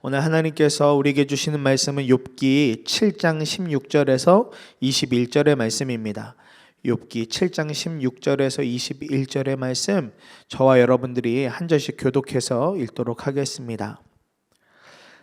오늘 하나님께서 우리에게 주시는 말씀은 욥기 7장 16절에서 21절의 말씀입니다. 욥기 7장 16절에서 21절의 말씀 저와 여러분들이 한 절씩 교독해서 읽도록 하겠습니다.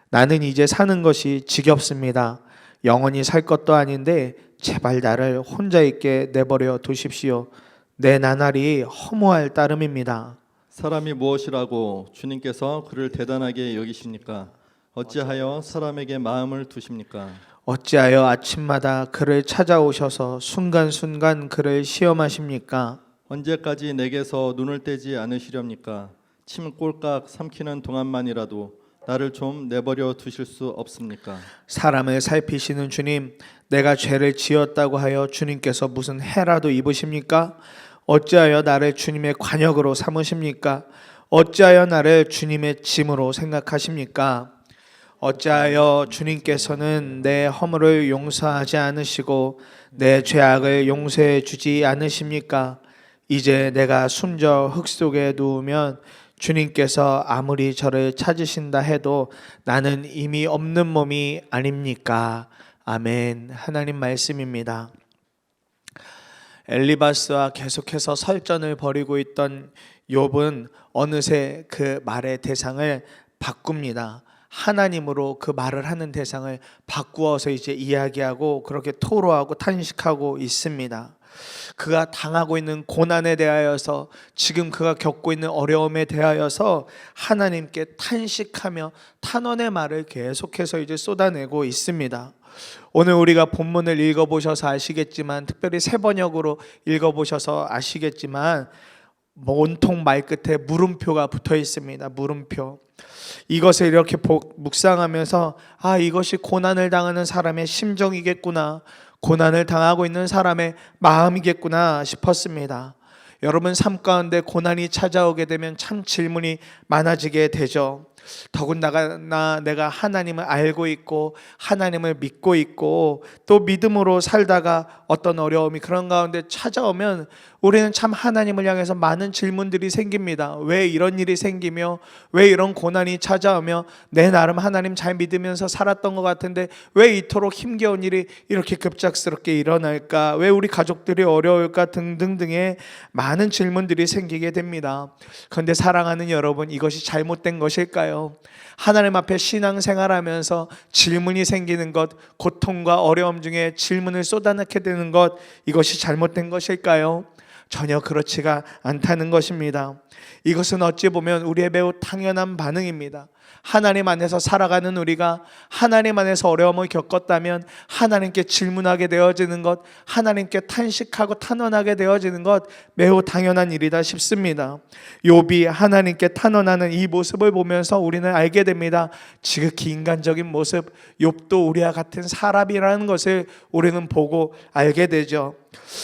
나는 이제 사는 것이 지겹습니다. 영원히 살 것도 아닌데 제발 나를 혼자 있게 내버려 두십시오. 내 나날이 허무할 따름입니다. 사람이 무엇이라고 주님께서 그를 대단하게 여기십니까? 어찌하여 사람에게 마음을 두십니까? 어찌하여 아침마다 그를 찾아오셔서 순간순간 그를 시험하십니까? 언제까지 내게서 눈을 떼지 않으시렵니까? 침 꼴깍 삼키는 동안만이라도 나를 좀 내버려 두실 수 없습니까? 사람을 살피시는 주님, 내가 죄를 지었다고 하여 주님께서 무슨 해라도 입으십니까? 어찌하여 나를 주님의 관역으로 삼으십니까? 어찌하여 나를 주님의 짐으로 생각하십니까? 어찌하여 주님께서는 내 허물을 용서하지 않으시고 내 죄악을 용서해 주지 않으십니까? 이제 내가 숨져 흙 속에 누우면 주님께서 아무리 저를 찾으신다 해도 나는 이미 없는 몸이 아닙니까? 아멘. 하나님 말씀입니다. 엘리바스와 계속해서 설전을 벌이고 있던 욥은 어느새 그 말의 대상을 바꿉니다. 하나님으로 그 말을 하는 대상을 바꾸어서 이제 이야기하고 그렇게 토로하고 탄식하고 있습니다. 그가 당하고 있는 고난에 대하여서 지금 그가 겪고 있는 어려움에 대하여서 하나님께 탄식하며 탄원의 말을 계속해서 이제 쏟아내고 있습니다. 오늘 우리가 본문을 읽어보셔서 아시겠지만 특별히 세 번역으로 읽어보셔서 아시겠지만 온통 말 끝에 물음표가 붙어 있습니다. 물음표. 이것을 이렇게 복- 묵상하면서 아 이것이 고난을 당하는 사람의 심정이겠구나. 고난을 당하고 있는 사람의 마음이겠구나 싶었습니다. 여러분 삶 가운데 고난이 찾아오게 되면 참 질문이 많아지게 되죠. 더군다나 내가 하나님을 알고 있고 하나님을 믿고 있고 또 믿음으로 살다가 어떤 어려움이 그런 가운데 찾아오면 우리는 참 하나님을 향해서 많은 질문들이 생깁니다. 왜 이런 일이 생기며 왜 이런 고난이 찾아오며 내 나름 하나님 잘 믿으면서 살았던 것 같은데 왜 이토록 힘겨운 일이 이렇게 급작스럽게 일어날까? 왜 우리 가족들이 어려울까? 등등등의 많은 질문들이 생기게 됩니다. 그런데 사랑하는 여러분 이것이 잘못된 것일까요? 하나님 앞에 신앙생활하면서 질문이 생기는 것, 고통과 어려움 중에 질문을 쏟아넣게 되는 것, 이것이 잘못된 것일까요? 전혀 그렇지가 않다는 것입니다. 이것은 어찌 보면 우리의 매우 당연한 반응입니다. 하나님 안에서 살아가는 우리가 하나님 안에서 어려움을 겪었다면 하나님께 질문하게 되어지는 것, 하나님께 탄식하고 탄원하게 되어지는 것 매우 당연한 일이다 싶습니다. 욥이 하나님께 탄원하는 이 모습을 보면서 우리는 알게 됩니다. 지극히 인간적인 모습, 욥도 우리와 같은 사람이라는 것을 우리는 보고 알게 되죠.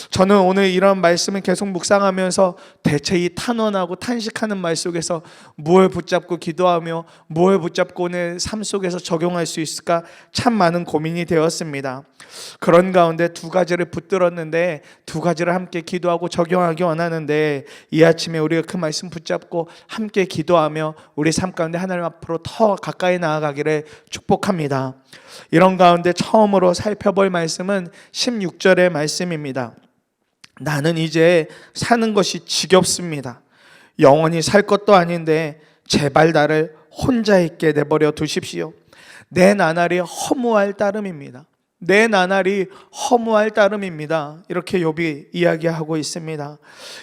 저는 오늘 이런 말씀을 계속 묵상하면서 대체 이 탄원하고 탄식하는 말 속에서 무엇을 붙잡고 기도하며 무엇을 붙잡고 오늘 삶 속에서 적용할 수 있을까 참 많은 고민이 되었습니다. 그런 가운데 두 가지를 붙들었는데 두 가지를 함께 기도하고 적용하기 원하는데 이 아침에 우리가 그 말씀 붙잡고 함께 기도하며 우리 삶 가운데 하나님 앞으로 더 가까이 나아가기를 축복합니다. 이런 가운데 처음으로 살펴볼 말씀은 16절의 말씀입니다. 나는 이제 사는 것이 지겹습니다. 영원히 살 것도 아닌데 제발 나를 혼자 있게 내버려 두십시오. 내 나날이 허무할 따름입니다. 내 나날이 허무할 따름입니다. 이렇게 욥이 이야기하고 있습니다.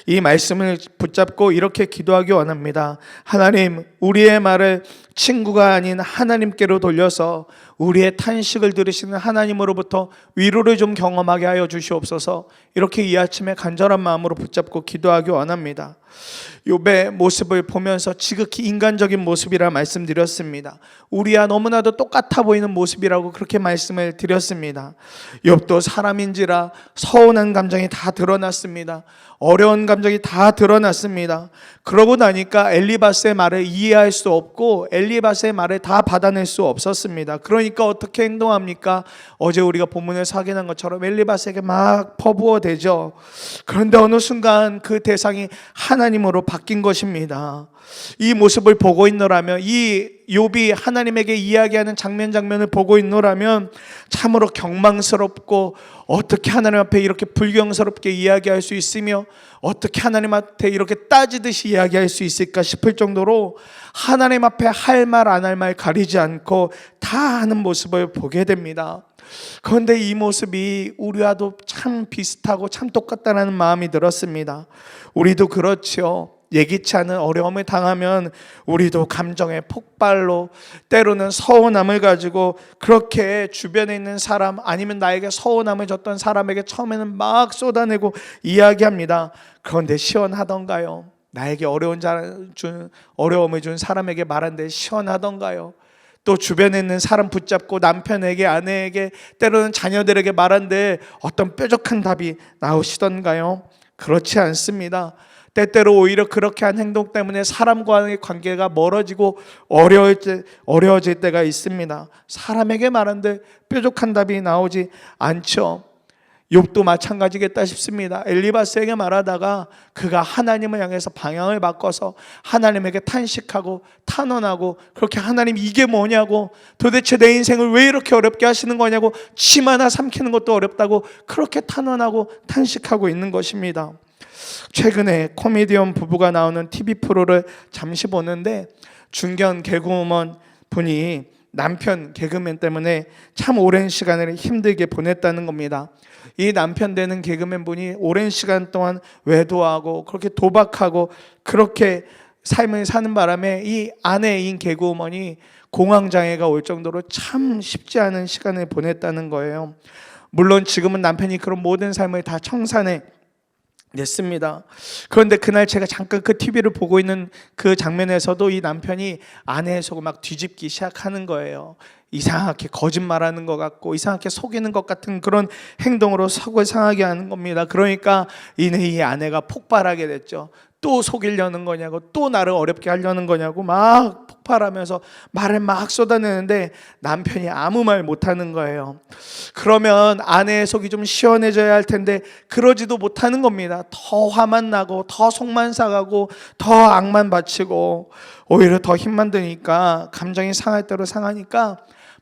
이 말씀을 붙잡고 이렇게 기도하기 원합니다. 하나님, 우리의 말을 친구가 아닌 하나님께로 돌려서 우리의 탄식을 들으시는 하나님으로부터 위로를 좀 경험하게 하여 주시옵소서. 이렇게 이 아침에 간절한 마음으로 붙잡고 기도하기 원합니다. 욥의 모습을 보면서 지극히 인간적인 모습이라 말씀드렸습니다. 우리와 너무나도 똑같아 보이는 모습이라고 그렇게 말씀을 드렸습니다. 욥도 사람인지라 서운한 감정이 다 드러났습니다. 어려운 감정이 다 드러났습니다. 그러고 나니까 엘리바스의 말을 이해할 수 없고 엘리 바스의 말을 다 받아낼 수 없었습니다. 그러니까 어떻게 행동합니까? 어제 우리가 본문에서 확인한 것처럼 엘리바스에게 막 퍼부어 대죠. 그런데 어느 순간 그 대상이 하나님으로 바뀐 것입니다. 이 모습을 보고 있노라면 이 욥이 하나님에게 이야기하는 장면 장면을 보고 있노라면 참으로 경망스럽고 어떻게 하나님 앞에 이렇게 불경스럽게 이야기할 수 있으며 어떻게 하나님 앞에 이렇게 따지듯이 이야기할 수 있을까 싶을 정도로 하나님 앞에 할 말 안 할 말 가리지 않고 다 하는 모습을 보게 됩니다. 그런데 이 모습이 우리와도 참 비슷하고 참 똑같다는 마음이 들었습니다. 우리도 그렇죠. 예기치 않은 어려움을 당하면 우리도 감정의 폭발로 때로는 서운함을 가지고 그렇게 주변에 있는 사람 아니면 나에게 서운함을 줬던 사람에게 처음에는 막 쏟아내고 이야기합니다. 그런데 시원하던가요? 나에게 어려운 자, 준 어려움을 준 사람에게 말한데 시원하던가요? 또 주변에 있는 사람 붙잡고 남편에게 아내에게 때로는 자녀들에게 말한데 어떤 뾰족한 답이 나오시던가요? 그렇지 않습니다. 때때로 오히려 그렇게 한 행동 때문에 사람과의 관계가 멀어지고 어려워질, 어려워질 때가 있습니다. 사람에게 말한데 뾰족한 답이 나오지 않죠. 욥도 마찬가지겠다 싶습니다. 엘리바스에게 말하다가 그가 하나님을 향해서 방향을 바꿔서 하나님에게 탄식하고 탄원하고 그렇게 하나님 이게 뭐냐고 도대체 내 인생을 왜 이렇게 어렵게 하시는 거냐고 침 하나 삼키는 것도 어렵다고 그렇게 탄원하고 탄식하고 있는 것입니다. 최근에 코미디언 부부가 나오는 TV 프로를 잠시 보는데 중견 개그우먼 분이 남편 개그맨 때문에 참 오랜 시간을 힘들게 보냈다는 겁니다. 이 남편 되는 개그맨 분이 오랜 시간 동안 외도하고 그렇게 도박하고 그렇게 삶을 사는 바람에 이 아내인 개그우먼이 공황장애가 올 정도로 참 쉽지 않은 시간을 보냈다는 거예요. 물론 지금은 남편이 그런 모든 삶을 다 청산해 냈습니다. 그런데 그날 제가 잠깐 그 TV를 보고 있는 그 장면에서도 이 남편이 아내의 속을 막 뒤집기 시작하는 거예요. 이상하게 거짓말하는 것 같고 이상하게 속이는 것 같은 그런 행동으로 속을 상하게 하는 겁니다. 그러니까 이내 이 아내가 폭발하게 됐죠. 또 속이려는 거냐고 또 나를 어렵게 하려는 거냐고 막 폭발하면서 말을 막 쏟아내는데 남편이 아무 말 못하는 거예요. 그러면 아내의 속이 좀 시원해져야 할 텐데 그러지도 못하는 겁니다. 더 화만 나고 더 속만 상하고 더 악만 바치고 오히려 더 힘만 드니까 감정이 상할 대로 상하니까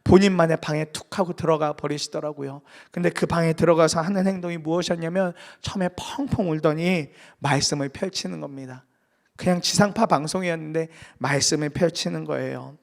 본인만의 방에 툭 하고 들어가 버리시더라고요. 근데 그 방에 들어가서 하는 행동이 무엇이었냐면 처음에 펑펑 울더니 말씀을 펼치는 겁니다. 그냥 지상파 방송이었는데 말씀을 펼치는 거예요.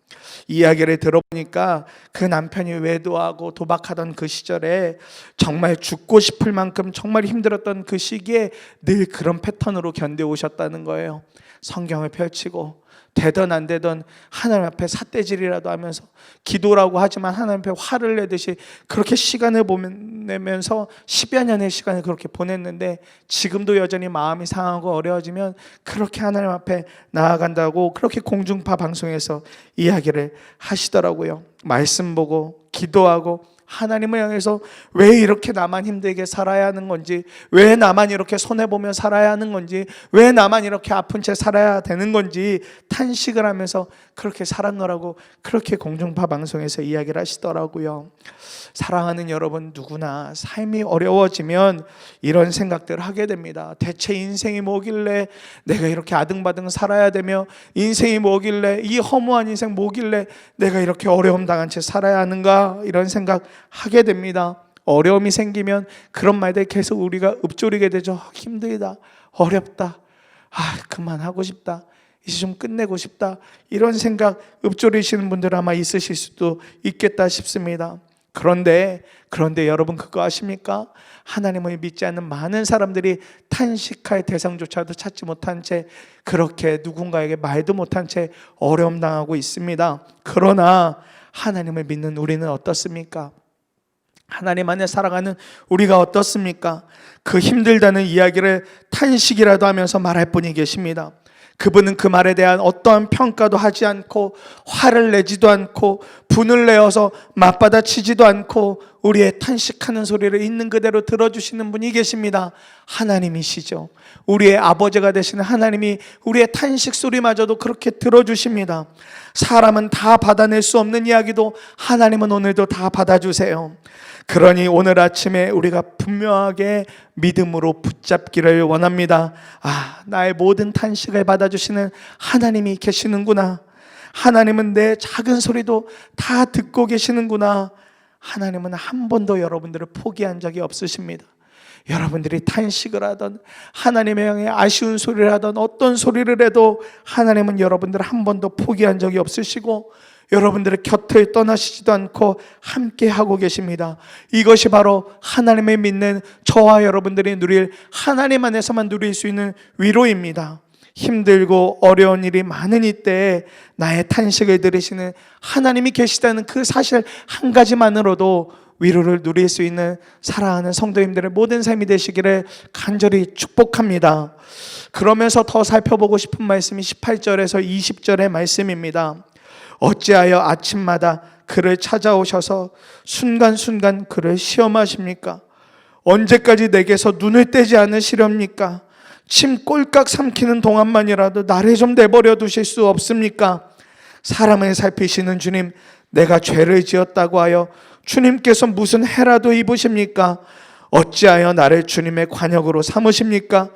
이야기를 들어보니까 그 남편이 외도하고 도박하던 그 시절에 정말 죽고 싶을 만큼 정말 힘들었던 그 시기에 늘 그런 패턴으로 견뎌오셨다는 거예요. 성경을 펼치고 되던 안 되던 하나님 앞에 삿대질이라도 하면서 기도라고 하지만 하나님 앞에 화를 내듯이 그렇게 시간을 보내면서 10여 년의 시간을 그렇게 보냈는데 지금도 여전히 마음이 상하고 어려워지면 그렇게 하나님 앞에 나아간다고 그렇게 공중파 방송에서 이야기를 하시더라고요. 말씀 보고 기도하고 하나님을 향해서 왜 이렇게 나만 힘들게 살아야 하는 건지, 왜 나만 이렇게 손해보며 살아야 하는 건지, 왜 나만 이렇게 아픈 채 살아야 되는 건지 탄식을 하면서 그렇게 살았노라고 그렇게 공중파 방송에서 이야기를 하시더라고요. 사랑하는 여러분, 누구나 삶이 어려워지면 이런 생각들을 하게 됩니다. 대체 인생이 뭐길래 내가 이렇게 아등바등 살아야 되며, 인생이 뭐길래 이 허무한 인생 뭐길래 내가 이렇게 어려움 당한 채 살아야 하는가 이런 생각 하게 됩니다. 어려움이 생기면 그런 말들 계속 우리가 읊조리게 되죠. 힘들다, 어렵다, 아 그만하고 싶다, 이제 좀 끝내고 싶다 이런 생각 읊조리시는 분들 아마 있으실 수도 있겠다 싶습니다. 그런데 그런데 여러분 그거 아십니까? 하나님을 믿지 않는 많은 사람들이 탄식할 대상조차도 찾지 못한 채 그렇게 누군가에게 말도 못한 채 어려움 당하고 있습니다. 그러나 하나님을 믿는 우리는 어떻습니까? 하나님 안에 살아가는 우리가 어떻습니까? 그 힘들다는 이야기를 탄식이라도 하면서 말할 분이 계십니다. 그분은 그 말에 대한 어떠한 평가도 하지 않고 화를 내지도 않고 분을 내어서 맞받아 치지도 않고 우리의 탄식하는 소리를 있는 그대로 들어주시는 분이 계십니다. 하나님이시죠. 우리의 아버지가 되시는 하나님이 우리의 탄식 소리마저도 그렇게 들어주십니다. 사람은 다 받아낼 수 없는 이야기도 하나님은 오늘도 다 받아주세요. 그러니 오늘 아침에 우리가 분명하게 믿음으로 붙잡기를 원합니다. 아, 나의 모든 탄식을 받아주시는 하나님이 계시는구나. 하나님은 내 작은 소리도 다 듣고 계시는구나. 하나님은 한 번도 여러분들을 포기한 적이 없으십니다. 여러분들이 탄식을 하던 하나님의 향해 아쉬운 소리를 하던 어떤 소리를 해도 하나님은 여러분들을 한 번도 포기한 적이 없으시고 여러분들의 곁을 떠나시지도 않고 함께 하고 계십니다. 이것이 바로 하나님을 믿는 저와 여러분들이 누릴 하나님 안에서만 누릴 수 있는 위로입니다. 힘들고 어려운 일이 많은 이때에 나의 탄식을 들으시는 하나님이 계시다는 그 사실 한 가지만으로도 위로를 누릴 수 있는 사랑하는 성도님들의 모든 삶이 되시기를 간절히 축복합니다. 그러면서 더 살펴보고 싶은 말씀이 18절에서 20절의 말씀입니다. 어찌하여 아침마다 그를 찾아오셔서 순간순간 그를 시험하십니까? 언제까지 내게서 눈을 떼지 않으시렵니까? 침 꼴깍 삼키는 동안만이라도 나를 좀 내버려 두실 수 없습니까? 사람을 살피시는 주님, 내가 죄를 지었다고 하여 주님께서 무슨 해라도 입으십니까? 어찌하여 나를 주님의 관역으로 삼으십니까?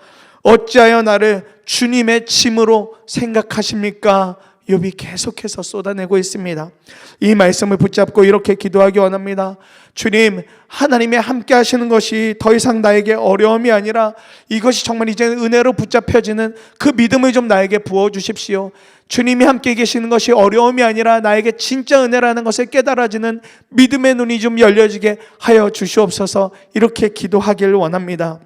어찌하여 나를 주님의 짐으로 생각하십니까? 욥이 계속해서 쏟아내고 있습니다. 이 말씀을 붙잡고 이렇게 기도하기 원합니다. 주님, 하나님이 함께 하시는 것이 더 이상 나에게 어려움이 아니라 이것이 정말 이제 은혜로 붙잡혀지는 그 믿음을 좀 나에게 부어 주십시오. 주님이 함께 계시는 것이 어려움이 아니라 나에게 진짜 은혜라는 것을 깨달아지는 믿음의 눈이 좀 열려지게 하여 주시옵소서 이렇게 기도하길 원합니다.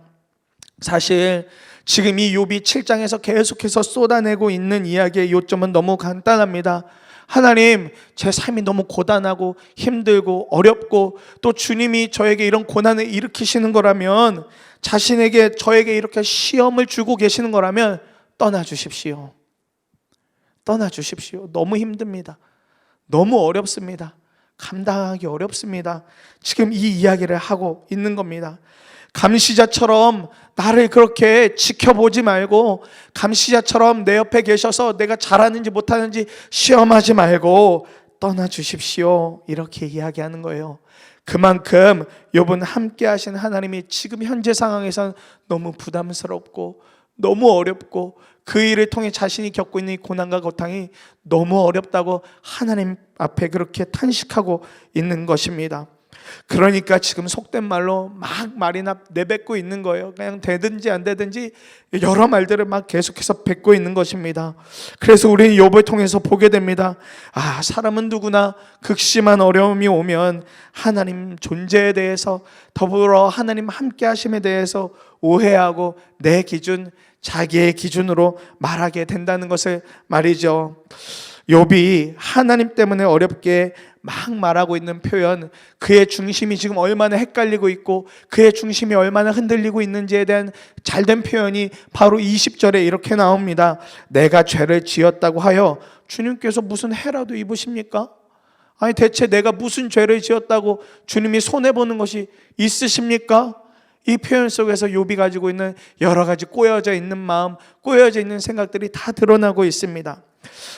사실 지금 이 욥이 7장에서 계속해서 쏟아내고 있는 이야기의 요점은 너무 간단합니다. 하나님, 제 삶이 너무 고단하고 힘들고 어렵고 또 주님이 저에게 이런 고난을 일으키시는 거라면 자신에게 저에게 이렇게 시험을 주고 계시는 거라면 떠나 주십시오. 떠나 주십시오. 너무 힘듭니다. 너무 어렵습니다. 감당하기 어렵습니다. 지금 이 이야기를 하고 있는 겁니다. 감시자처럼 나를 그렇게 지켜보지 말고 감시자처럼 내 옆에 계셔서 내가 잘하는지 못하는지 시험하지 말고 떠나 주십시오. 이렇게 이야기하는 거예요. 그만큼 요번 함께 하신 하나님이 지금 현재 상황에선 너무 부담스럽고 너무 어렵고 그 일을 통해 자신이 겪고 있는 이 고난과 고통이 너무 어렵다고 하나님 앞에 그렇게 탄식하고 있는 것입니다. 그러니까 지금 속된 말로 막 말이나 내뱉고 있는 거예요. 그냥 되든지 안 되든지 여러 말들을 막 계속해서 뱉고 있는 것입니다. 그래서 우리는 욥을 통해서 보게 됩니다. 아, 사람은 누구나 극심한 어려움이 오면 하나님 존재에 대해서 더불어 하나님 함께 하심에 대해서 오해하고 내 기준 자기의 기준으로 말하게 된다는 것을 말이죠. 욥이 하나님 때문에 어렵게 막 말하고 있는 표현, 그의 중심이 지금 얼마나 헷갈리고 있고 그의 중심이 얼마나 흔들리고 있는지에 대한 잘된 표현이 바로 20절에 이렇게 나옵니다. 내가 죄를 지었다고 하여 주님께서 무슨 해라도 입으십니까? 아니 대체 내가 무슨 죄를 지었다고 주님이 손해 보는 것이 있으십니까? 이 표현 속에서 욥이 가지고 있는 여러 가지 꼬여져 있는 마음, 꼬여져 있는 생각들이 다 드러나고 있습니다.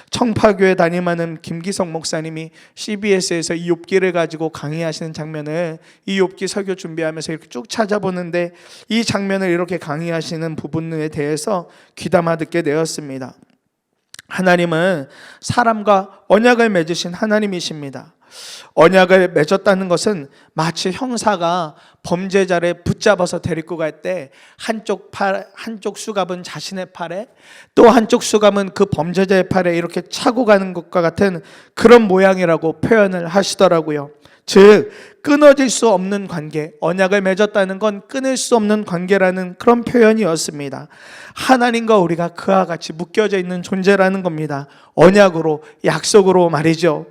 청파교회 담임하는 김기성 목사님이 CBS에서 이 욥기를 가지고 강의하시는 장면을 이 욥기 설교 준비하면서 이렇게 쭉 찾아보는데 이 장면을 이렇게 강의하시는 부분에 대해서 귀담아 듣게 되었습니다. 하나님은 사람과 언약을 맺으신 하나님이십니다. 언약을 맺었다는 것은 마치 형사가 범죄자를 붙잡아서 데리고 갈 때 한쪽 팔 한쪽 수갑은 자신의 팔에 또 한쪽 수갑은 그 범죄자의 팔에 이렇게 차고 가는 것과 같은 그런 모양이라고 표현을 하시더라고요. 즉 끊어질 수 없는 관계, 언약을 맺었다는 건 끊을 수 없는 관계라는 그런 표현이었습니다. 하나님과 우리가 그와 같이 묶여져 있는 존재라는 겁니다. 언약으로, 약속으로 말이죠.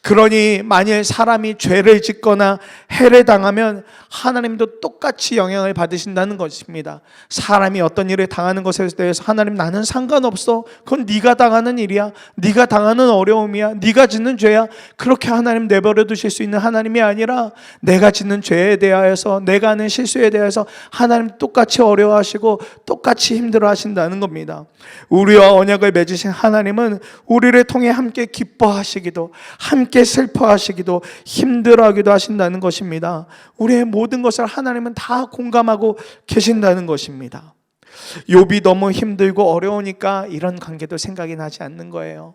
그러니 만일 사람이 죄를 짓거나 해를 당하면 하나님도 똑같이 영향을 받으신다는 것입니다. 사람이 어떤 일을 당하는 것에 대해서 하나님 나는 상관없어. 그건 네가 당하는 일이야. 네가 당하는 어려움이야. 네가 짓는 죄야. 그렇게 하나님 내버려 두실 수 있는 하나님이 아니라 내가 짓는 죄에 대하여서 내가 하는 실수에 대해서 하나님 똑같이 어려워하시고 똑같이 힘들어 하신다는 겁니다. 우리와 언약을 맺으신 하나님은 우리를 통해 함께 기뻐하시기도 함께 슬퍼하시기도 힘들어하기도 하신다는 것입니다. 우리의 모든 것을 하나님은 다 공감하고 계신다는 것입니다. 욥이 너무 힘들고 어려우니까 이런 관계도 생각이 나지 않는 거예요.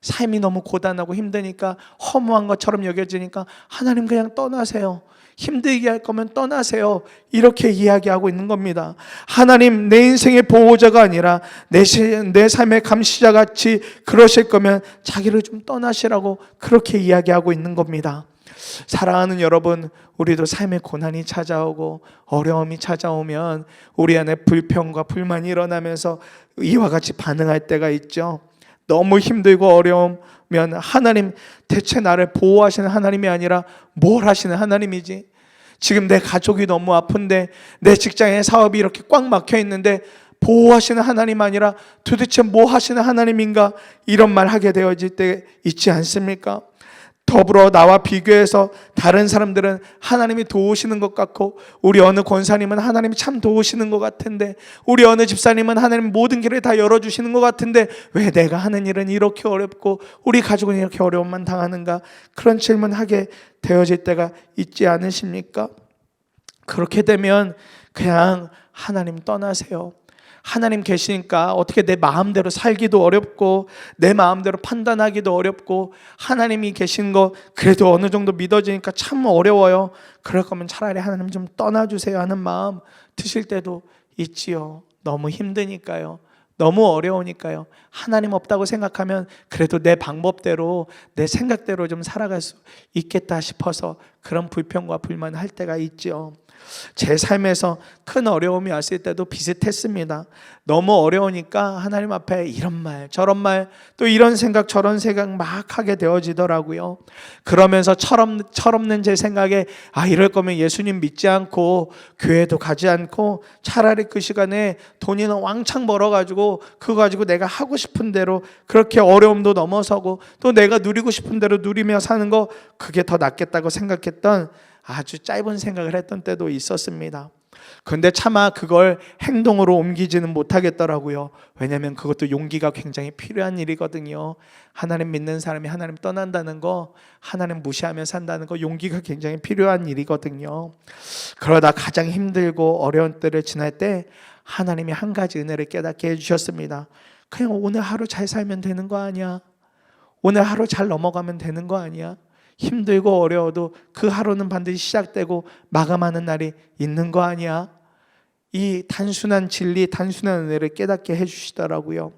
삶이 너무 고단하고 힘드니까 허무한 것처럼 여겨지니까 하나님 그냥 떠나세요. 힘들게 할 거면 떠나세요. 이렇게 이야기하고 있는 겁니다. 하나님 내 인생의 보호자가 아니라 내, 시, 내 삶의 감시자 같이 그러실 거면 자기를 좀 떠나시라고 그렇게 이야기하고 있는 겁니다. 사랑하는 여러분, 우리도 삶의 고난이 찾아오고 어려움이 찾아오면 우리 안에 불평과 불만이 일어나면서 이와 같이 반응할 때가 있죠. 너무 힘들고 어려우면 하나님 대체 나를 보호하시는 하나님이 아니라 뭘 하시는 하나님이지? 지금 내 가족이 너무 아픈데 내 직장에 사업이 이렇게 꽉 막혀 있는데 보호하시는 하나님 아니라 도대체 뭐 하시는 하나님인가 이런 말 하게 되어질 때 있지 않습니까? 더불어 나와 비교해서 다른 사람들은 하나님이 도우시는 것 같고 우리 어느 권사님은 하나님이 참 도우시는 것 같은데 우리 어느 집사님은 하나님 모든 길을 다 열어주시는 것 같은데 왜 내가 하는 일은 이렇게 어렵고 우리 가족은 이렇게 어려움만 당하는가 그런 질문하게 되어질 때가 있지 않으십니까? 그렇게 되면 그냥 하나님 떠나세요. 하나님 계시니까 어떻게 내 마음대로 살기도 어렵고 내 마음대로 판단하기도 어렵고 하나님이 계신 거 그래도 어느 정도 믿어지니까 참 어려워요. 그럴 거면 차라리 하나님 좀 떠나주세요 하는 마음 드실 때도 있지요. 너무 힘드니까요. 너무 어려우니까요. 하나님 없다고 생각하면 그래도 내 방법대로 내 생각대로 좀 살아갈 수 있겠다 싶어서 그런 불평과 불만 할 때가 있죠. 제 삶에서 큰 어려움이 왔을 때도 비슷했습니다. 너무 어려우니까 하나님 앞에 이런 말, 저런 말, 또 이런 생각, 저런 생각 막 하게 되어지더라고요. 그러면서 철없, 철없는 제 생각에 아, 이럴 거면 예수님 믿지 않고 교회도 가지 않고 차라리 그 시간에 돈이나 왕창 벌어가지고 그거 가지고 내가 하고 싶은 대로 그렇게 어려움도 넘어서고 또 내가 누리고 싶은 대로 누리며 사는 거 그게 더 낫겠다고 생각했던 아주 짧은 생각을 했던 때도 있었습니다. 근데 차마 그걸 행동으로 옮기지는 못하겠더라고요. 왜냐하면 그것도 용기가 굉장히 필요한 일이거든요. 하나님 믿는 사람이 하나님 떠난다는 거, 하나님 무시하며 산다는 거 용기가 굉장히 필요한 일이거든요. 그러다 가장 힘들고 어려운 때를 지날 때 하나님이 한 가지 은혜를 깨닫게 해주셨습니다. 그냥 오늘 하루 잘 살면 되는 거 아니야? 오늘 하루 잘 넘어가면 되는 거 아니야? 힘들고 어려워도 그 하루는 반드시 시작되고 마감하는 날이 있는 거 아니야? 이 단순한 진리, 단순한 은혜를 깨닫게 해주시더라고요.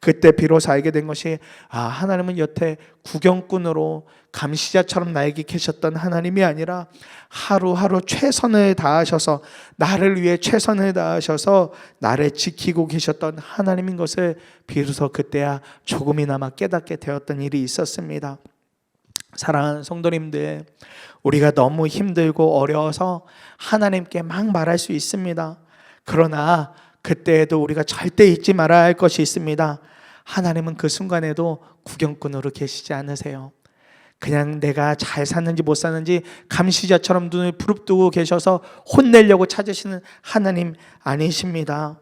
그때 비로소 알게 된 것이 아 하나님은 여태 구경꾼으로 감시자처럼 나에게 계셨던 하나님이 아니라 하루하루 최선을 다하셔서 나를 위해 최선을 다하셔서 나를 지키고 계셨던 하나님인 것을 비로소 그때야 조금이나마 깨닫게 되었던 일이 있었습니다. 사랑하는 성도님들, 우리가 너무 힘들고 어려워서 하나님께 막 말할 수 있습니다. 그러나 그때에도 우리가 절대 잊지 말아야 할 것이 있습니다. 하나님은 그 순간에도 구경꾼으로 계시지 않으세요. 그냥 내가 잘 사는지 못 사는지 감시자처럼 눈을 부릅뜨고 계셔서 혼내려고 찾으시는 하나님 아니십니다.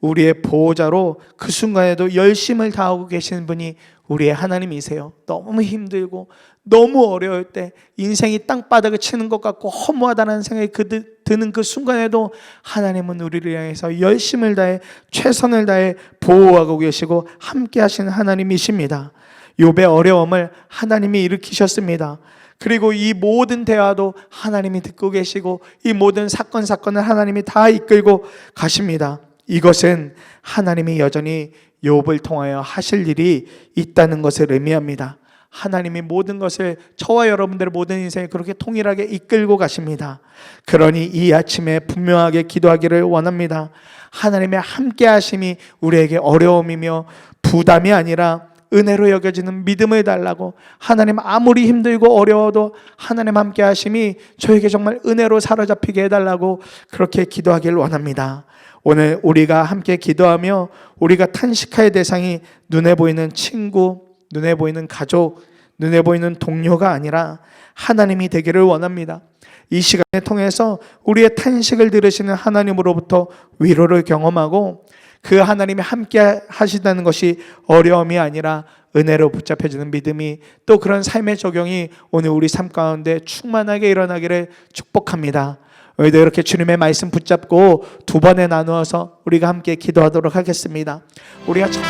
우리의 보호자로 그 순간에도 열심을 다하고 계시는 분이 우리의 하나님이세요. 너무 힘들고 너무 어려울 때 인생이 땅바닥을 치는 것 같고 허무하다는 생각이 그- 드는 그 순간에도 하나님은 우리를 향해서 열심을 다해 최선을 다해 보호하고 계시고 함께 하시는 하나님이십니다. 욥의 어려움을 하나님이 일으키셨습니다. 그리고 이 모든 대화도 하나님이 듣고 계시고 이 모든 사건 사건을 하나님이 다 이끌고 가십니다. 이것은 하나님이 여전히 욥을 통하여 하실 일이 있다는 것을 의미합니다. 하나님이 모든 것을 저와 여러분들의 모든 인생을 그렇게 통일하게 이끌고 가십니다. 그러니 이 아침에 분명하게 기도하기를 원합니다. 하나님의 함께 하심이 우리에게 어려움이며 부담이 아니라 은혜로 여겨지는 믿음을 달라고 하나님 아무리 힘들고 어려워도 하나님 함께 하심이 저에게 정말 은혜로 사로잡히게 해달라고 그렇게 기도하기를 원합니다. 오늘 우리가 함께 기도하며 우리가 탄식할 대상이 눈에 보이는 친구, 눈에 보이는 가족, 눈에 보이는 동료가 아니라 하나님이 되기를 원합니다. 이 시간을 통해서 우리의 탄식을 들으시는 하나님으로부터 위로를 경험하고 그 하나님이 함께 하시다는 것이 어려움이 아니라 은혜로 붙잡혀지는 믿음이 또 그런 삶의 적용이 오늘 우리 삶 가운데 충만하게 일어나기를 축복합니다. 우리도 이렇게 주님의 말씀 붙잡고 두 번에 나누어서 우리가 함께 기도하도록 하겠습니다. 우리가 첫